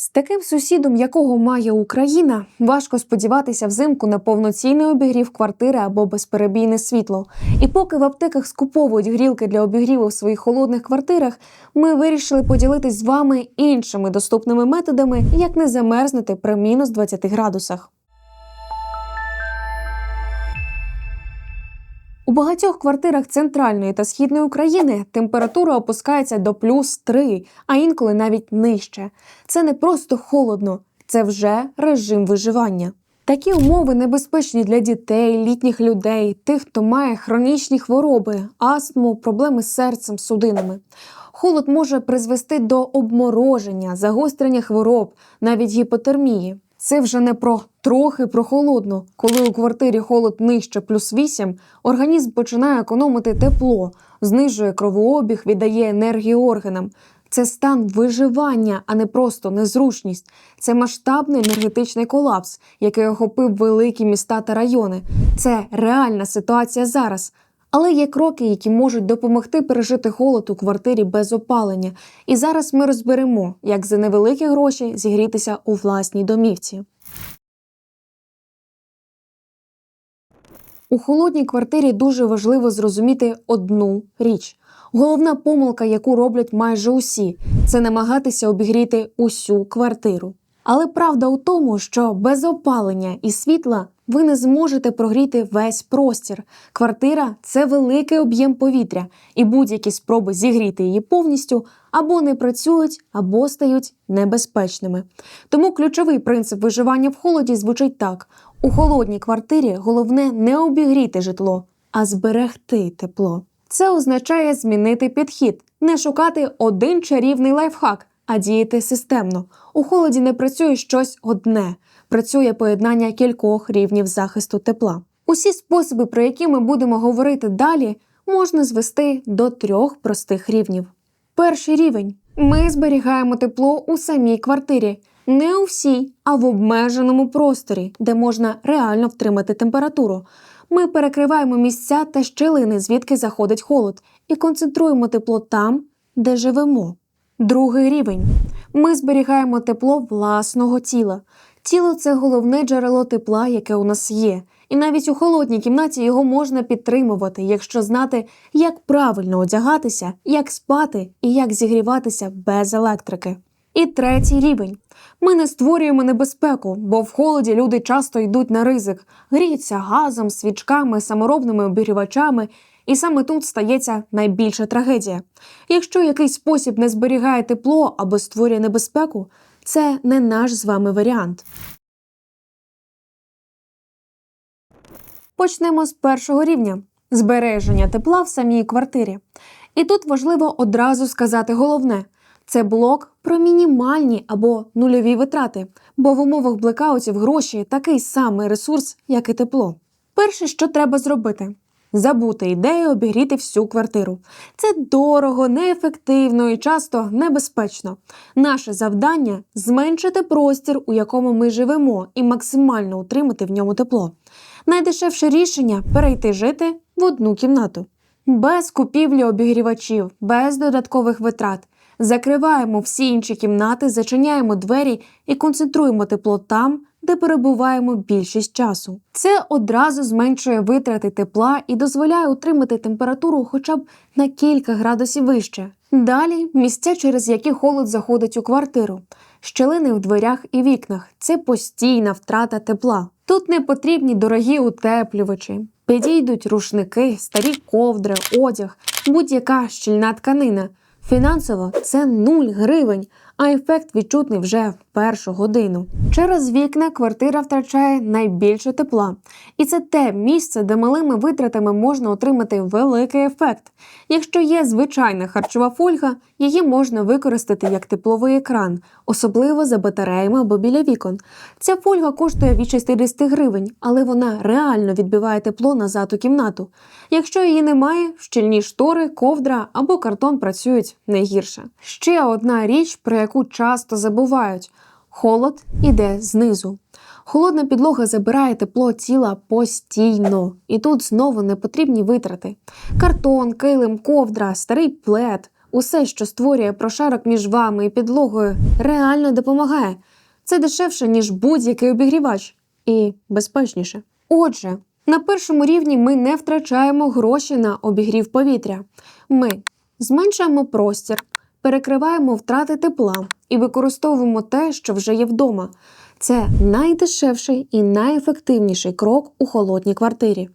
З таким сусідом, якого має Україна, важко сподіватися взимку на повноцінний обігрів квартири або безперебійне світло. І поки в аптеках скуповують грілки для обігріву в своїх холодних квартирах, ми вирішили поділитись з вами іншими доступними методами, як не замерзнути при мінус 20 градусах. У багатьох квартирах центральної та східної України температура опускається до плюс 3, а інколи навіть нижче. Це не просто холодно, це вже режим виживання. Такі умови небезпечні для дітей, літніх людей, тих, хто має хронічні хвороби, астму, проблеми з серцем, судинами. Холод може призвести до обмороження, загострення хвороб, навіть гіпотермії. Це вже не про трохи прохолодно. Коли у квартирі холод нижче плюс 8, організм починає економити тепло, знижує кровообіг, віддає енергію органам. Це стан виживання, а не просто незручність. Це масштабний енергетичний колапс, який охопив великі міста та райони. Це реальна ситуація зараз. Але є кроки, які можуть допомогти пережити холод у квартирі без опалення. І зараз ми розберемо, як за невеликі гроші зігрітися у власній домівці. У холодній квартирі дуже важливо зрозуміти одну річ. Головна помилка, яку роблять майже усі, це намагатися обігріти усю квартиру. Але правда у тому, що без опалення і світла ви не зможете прогріти весь простір. Квартира це великий об'єм повітря, і будь-які спроби зігріти її повністю або не працюють, або стають небезпечними. Тому ключовий принцип виживання в холоді звучить так: у холодній квартирі головне не обігріти житло, а зберегти тепло. Це означає змінити підхід, не шукати один чарівний лайфхак, а діяти системно. У холоді не працює щось одне, працює поєднання кількох рівнів захисту тепла. Усі способи, про які ми будемо говорити далі, можна звести до трьох простих рівнів. Перший рівень ми зберігаємо тепло у самій квартирі, не у всій, а в обмеженому просторі, де можна реально втримати температуру. Ми перекриваємо місця та щелини, звідки заходить холод, і концентруємо тепло там, де живемо. Другий рівень. Ми зберігаємо тепло власного тіла. Тіло це головне джерело тепла, яке у нас є. І навіть у холодній кімнаті його можна підтримувати, якщо знати, як правильно одягатися, як спати і як зігріватися без електрики. І третій рівень. Ми не створюємо небезпеку, бо в холоді люди часто йдуть на ризик, гріються газом, свічками, саморобними обігрівачами, і саме тут стається найбільша трагедія. Якщо якийсь спосіб не зберігає тепло або створює небезпеку, це не наш з вами варіант. Почнемо з першого рівня збереження тепла в самій квартирі. І тут важливо одразу сказати головне: це блок про мінімальні або нульові витрати, бо в умовах блекаутів гроші такий самий ресурс, як і тепло. Перше, що треба зробити. Забути ідею обігріти всю квартиру. Це дорого, неефективно і часто небезпечно. Наше завдання зменшити простір, у якому ми живемо, і максимально утримати в ньому тепло. Найдешевше рішення перейти жити в одну кімнату. Без купівлі обігрівачів, без додаткових витрат. Закриваємо всі інші кімнати, зачиняємо двері і концентруємо тепло там, де перебуваємо більшість часу. Це одразу зменшує витрати тепла і дозволяє утримати температуру хоча б на кілька градусів вище. Далі місця, через які холод заходить у квартиру, щелини в дверях і вікнах це постійна втрата тепла. Тут не потрібні дорогі утеплювачі. Підійдуть рушники, старі ковдри, одяг, будь-яка щільна тканина. Фінансово це 0 гривень, а ефект відчутний вже в першу годину. Через вікна квартира втрачає найбільше тепла, і це те місце, де малими витратами можна отримати великий ефект. Якщо є звичайна харчова фольга, її можна використати як тепловий екран, особливо за батареями або біля вікон. Ця фольга коштує від 60 гривень, але вона реально відбиває тепло назад у кімнату. Якщо її немає, щільні штори, ковдра або картон працюють не гірше. Ще одна річ, про яку часто забувають: холод іде знизу. Холодна підлога забирає тепло тіла постійно, і тут знову не потрібні витрати: картон, килим, ковдра, старий плед. Усе, що створює прошарок між вами і підлогою, реально допомагає. Це дешевше, ніж будь-який обігрівач, і безпечніше. Отже, на першому рівні ми не втрачаємо гроші на обігрів повітря. Ми зменшуємо простір, перекриваємо втрати тепла і використовуємо те, що вже є вдома. Це найдешевший і найефективніший крок у холодній квартирі.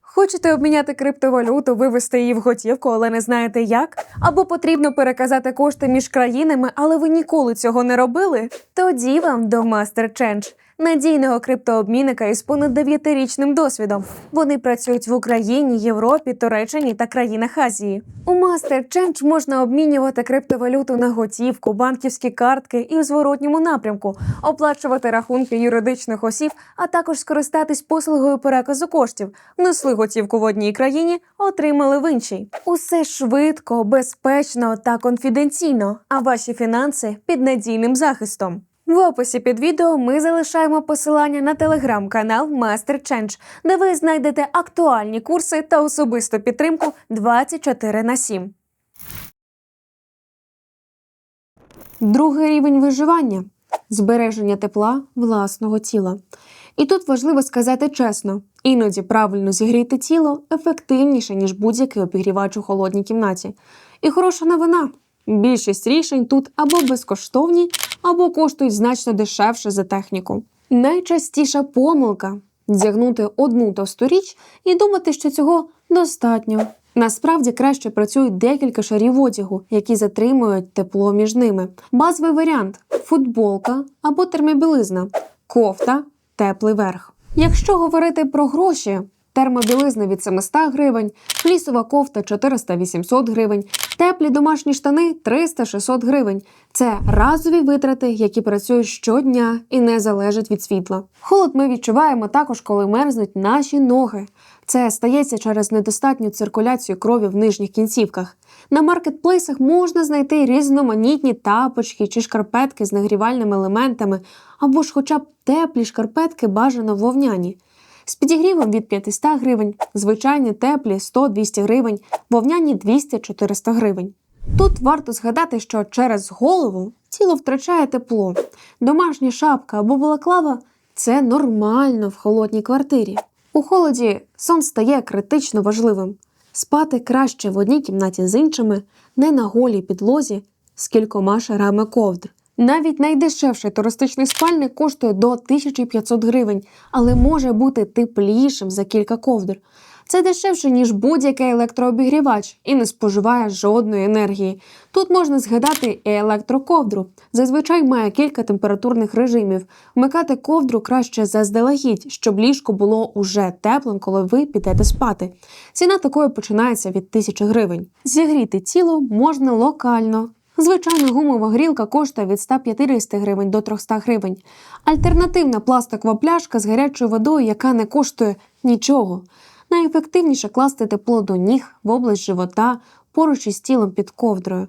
Хочете обміняти криптовалюту, вивести її в готівку, але не знаєте як? Або потрібно переказати кошти між країнами, але ви ніколи цього не робили? Тоді вам до Master Change – надійного криптообмінника із понад 9-річним досвідом. Вони працюють в Україні, Європі, Туреччині та країнах Азії. У Master Change можна обмінювати криптовалюту на готівку, банківські картки і в зворотньому напрямку, оплачувати рахунки юридичних осіб, а також скористатись послугою переказу коштів. Внесли готівку в одній країні, отримали в іншій. Усе швидко, безпечно та конфіденційно, а ваші фінанси під надійним захистом. В описі під відео ми залишаємо посилання на телеграм-канал Master Change, де ви знайдете актуальні курси та особисту підтримку 24 на 7. Другий рівень виживання збереження тепла власного тіла. І тут важливо сказати чесно: іноді правильно зігріти тіло ефективніше, ніж будь-який обігрівач у холодній кімнаті. І хороша новина. Більшість рішень тут або безкоштовні, або коштують значно дешевше за техніку. Найчастіша помилка вдягнути одну товсту річ і думати, що цього достатньо. Насправді краще працюють декілька шарів одягу, які затримують тепло між ними. Базовий варіант футболка або термобілизна, кофта, теплий верх. Якщо говорити про гроші, термобілизна від 700 гривень, флісова кофта 400-800 гривень, теплі домашні штани 300-600 гривень. Це разові витрати, які працюють щодня і не залежать від світла. Холод ми відчуваємо також, коли мерзнуть наші ноги. Це стається через недостатню циркуляцію крові в нижніх кінцівках. На маркетплейсах можна знайти різноманітні тапочки чи шкарпетки з нагрівальними елементами, або ж хоча б теплі шкарпетки бажано вовняні. З підігрівом від 500 гривень, звичайні теплі 100-200 гривень, вовняні 200-400 гривень. Тут варто згадати, що через голову тіло втрачає тепло. Домашня шапка або балаклава це нормально в холодній квартирі. У холоді сон стає критично важливим. Спати краще в одній кімнаті з іншими, не на голій підлозі з кількома шарами ковдр. Навіть найдешевший туристичний спальник коштує до 1500 гривень, але може бути теплішим за кілька ковдр. Це дешевше, ніж будь-який електрообігрівач і не споживає жодної енергії. Тут можна згадати і електроковдру. Зазвичай має кілька температурних режимів. Вмикати ковдру краще заздалегідь, щоб ліжко було уже теплим, коли ви підете спати. Ціна такої починається від 1000 гривень. Зігріти тіло можна локально. Звичайна гумова грілка коштує від 150 гривень до 300 гривень. Альтернативна пластикова пляшка з гарячою водою, яка не коштує нічого. Найефективніше класти тепло до ніг в область живота поруч із тілом під ковдрою.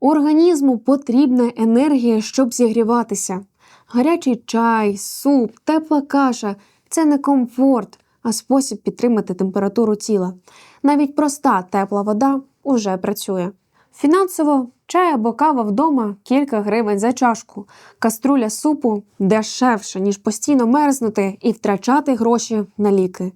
Організму потрібна енергія, щоб зігріватися. Гарячий чай, суп, тепла каша це не комфорт, а спосіб підтримати температуру тіла. Навіть проста тепла вода уже працює. Фінансово чай або кава вдома кілька гривень за чашку, каструля супу дешевше, ніж постійно мерзнути і втрачати гроші на ліки.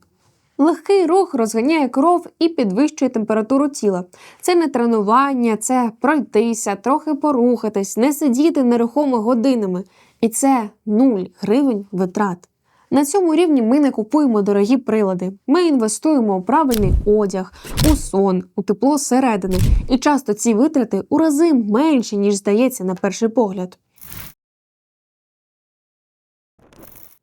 Легкий рух розганяє кров і підвищує температуру тіла. Це не тренування, це пройтися, трохи порухатись, не сидіти нерухомо годинами. І це нуль гривень витрат. На цьому рівні ми не купуємо дорогі прилади. Ми інвестуємо у правильний одяг, у сон, у тепло зсередини. І часто ці витрати у рази менші, ніж здається на перший погляд.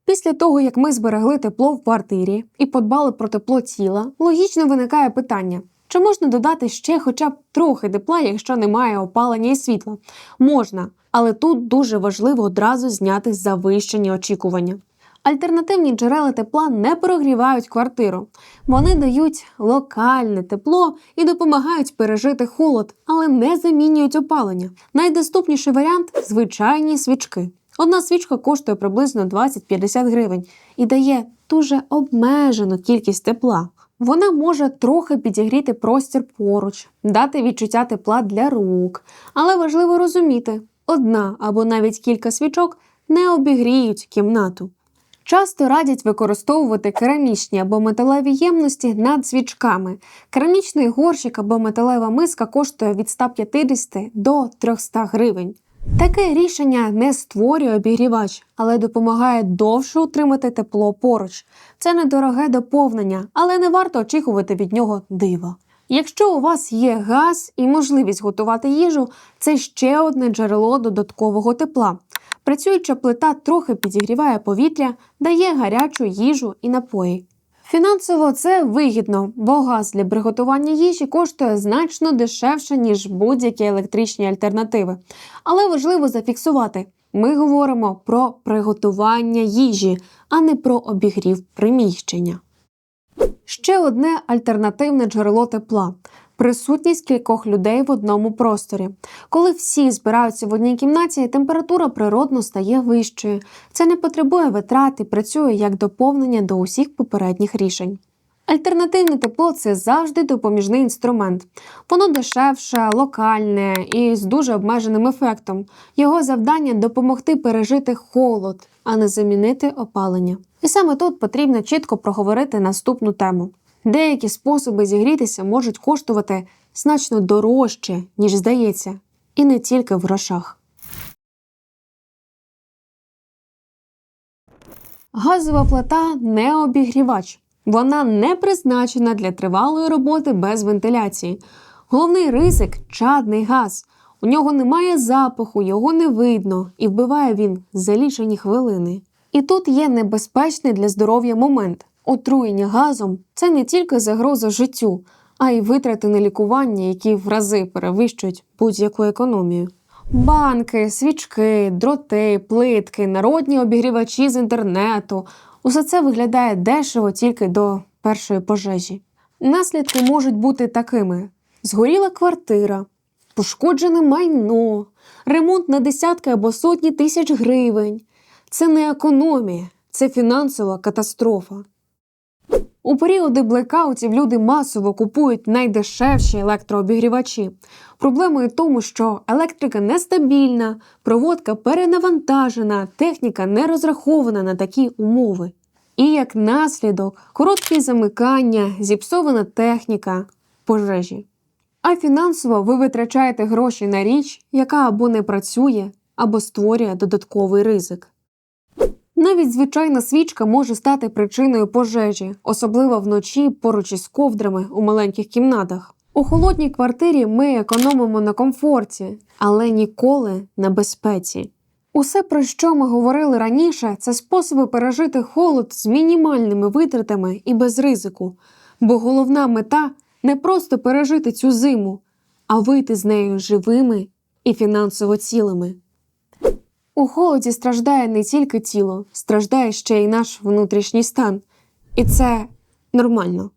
Після того, як ми зберегли тепло в квартирі і подбали про тепло тіла, логічно виникає питання: чи можна додати ще хоча б трохи тепла, якщо немає опалення і світла? Можна, але тут дуже важливо одразу зняти завищені очікування. Альтернативні джерела тепла не прогрівають квартиру. Вони дають локальне тепло і допомагають пережити холод, але не замінюють опалення. Найдоступніший варіант звичайні свічки. Одна свічка коштує приблизно 20-50 гривень і дає дуже обмежену кількість тепла. Вона може трохи підігріти простір поруч, дати відчуття тепла для рук, але важливо розуміти, одна або навіть кілька свічок не обігріють кімнату. Часто радять використовувати керамічні або металеві ємності над свічками. Керамічний горщик або металева миска коштує від 150 до 300 гривень. Таке рішення не створює обігрівач, але допомагає довше утримати тепло поруч. Це недороге доповнення, але не варто очікувати від нього дива. Якщо у вас є газ і можливість готувати їжу, це ще одне джерело додаткового тепла. Працююча плита трохи підігріває повітря, дає гарячу їжу і напої. Фінансово це вигідно, бо газ для приготування їжі коштує значно дешевше, ніж будь-які електричні альтернативи. Але важливо зафіксувати: ми говоримо про приготування їжі, а не про обігрів приміщення. Ще одне альтернативне джерело тепла присутність кількох людей в одному просторі. Коли всі збираються в одній кімнаті, температура природно стає вищою. Це не потребує витрат і працює як доповнення до усіх попередніх рішень. Альтернативне тепло це завжди допоміжний інструмент. Воно дешевше, локальне і з дуже обмеженим ефектом. Його завдання допомогти пережити холод, а не замінити опалення. І саме тут потрібно чітко проговорити наступну тему. Деякі способи зігрітися можуть коштувати значно дорожче, ніж здається, і не тільки в грошах. Газова плита не обігрівач. Вона не призначена для тривалої роботи без вентиляції. Головний ризик чадний газ. У нього немає запаху, його не видно, і вбиває він за хвилини. І тут є небезпечний для здоров'я момент. Отруєння газом це не тільки загроза життю, а й витрати на лікування, які в рази перевищують будь-яку економію. Банки, свічки, дроти, плитки, народні обігрівачі з інтернету усе це виглядає дешево тільки до першої пожежі. Наслідки можуть бути такими: згоріла квартира, пошкоджене майно, ремонт на десятки або сотні тисяч гривень. Це не економія, це фінансова катастрофа. У періоди блекаутів люди масово купують найдешевші електрообігрівачі. Проблемою в тому, що електрика нестабільна, проводка перенавантажена, техніка не розрахована на такі умови. І як наслідок, короткі замикання, зіпсована техніка, пожежі. А фінансово ви витрачаєте гроші на річ, яка або не працює, або створює додатковий ризик. Навіть звичайна свічка може стати причиною пожежі, особливо вночі поруч із ковдрами у маленьких кімнатах. У холодній квартирі ми економимо на комфорті, але ніколи на безпеці. Усе, про що ми говорили раніше, це способи пережити холод з мінімальними витратами і без ризику, бо головна мета не просто пережити цю зиму, а вийти з нею живими і фінансово цілими. У холоді страждає не тільки тіло, страждає ще й наш внутрішній стан. І це нормально.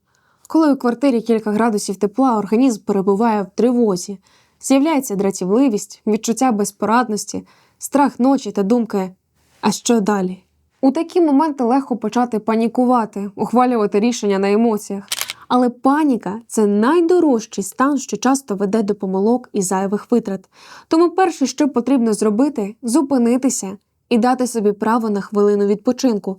Коли у квартирі кілька градусів тепла, організм перебуває в тривозі, з'являється дратівливість, відчуття безпорадності, страх ночі та думки, а що далі? У такі моменти легко почати панікувати, ухвалювати рішення на емоціях. Але паніка це найдорожчий стан, що часто веде до помилок і зайвих витрат. Тому перше, що потрібно зробити, зупинитися і дати собі право на хвилину відпочинку.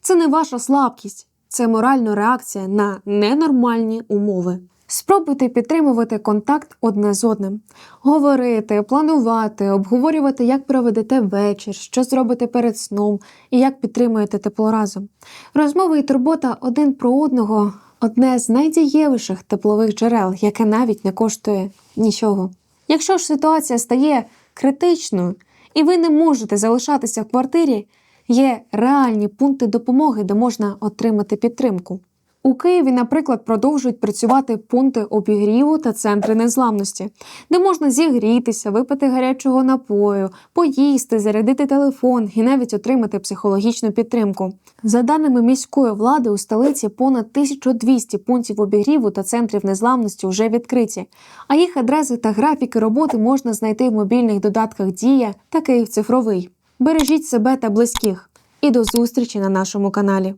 Це не ваша слабкість, це моральна реакція на ненормальні умови. Спробуйте підтримувати контакт одне з одним, говорити, планувати, обговорювати, як проведете вечір, що зробите перед сном і як підтримуєте тепло разом. Розмови і турбота один про одного одне з найдієвіших теплових джерел, яке навіть не коштує нічого. Якщо ж ситуація стає критичною і ви не можете залишатися в квартирі, є реальні пункти допомоги, де можна отримати підтримку. У Києві, наприклад, продовжують працювати пункти обігріву та центри незламності, де можна зігрітися, випити гарячого напою, поїсти, зарядити телефон і навіть отримати психологічну підтримку. За даними міської влади, у столиці понад 1200 пунктів обігріву та центрів незламності вже відкриті, а їх адреси та графіки роботи можна знайти в мобільних додатках Дія та Київ цифровий. Бережіть себе та близьких. І до зустрічі на нашому каналі.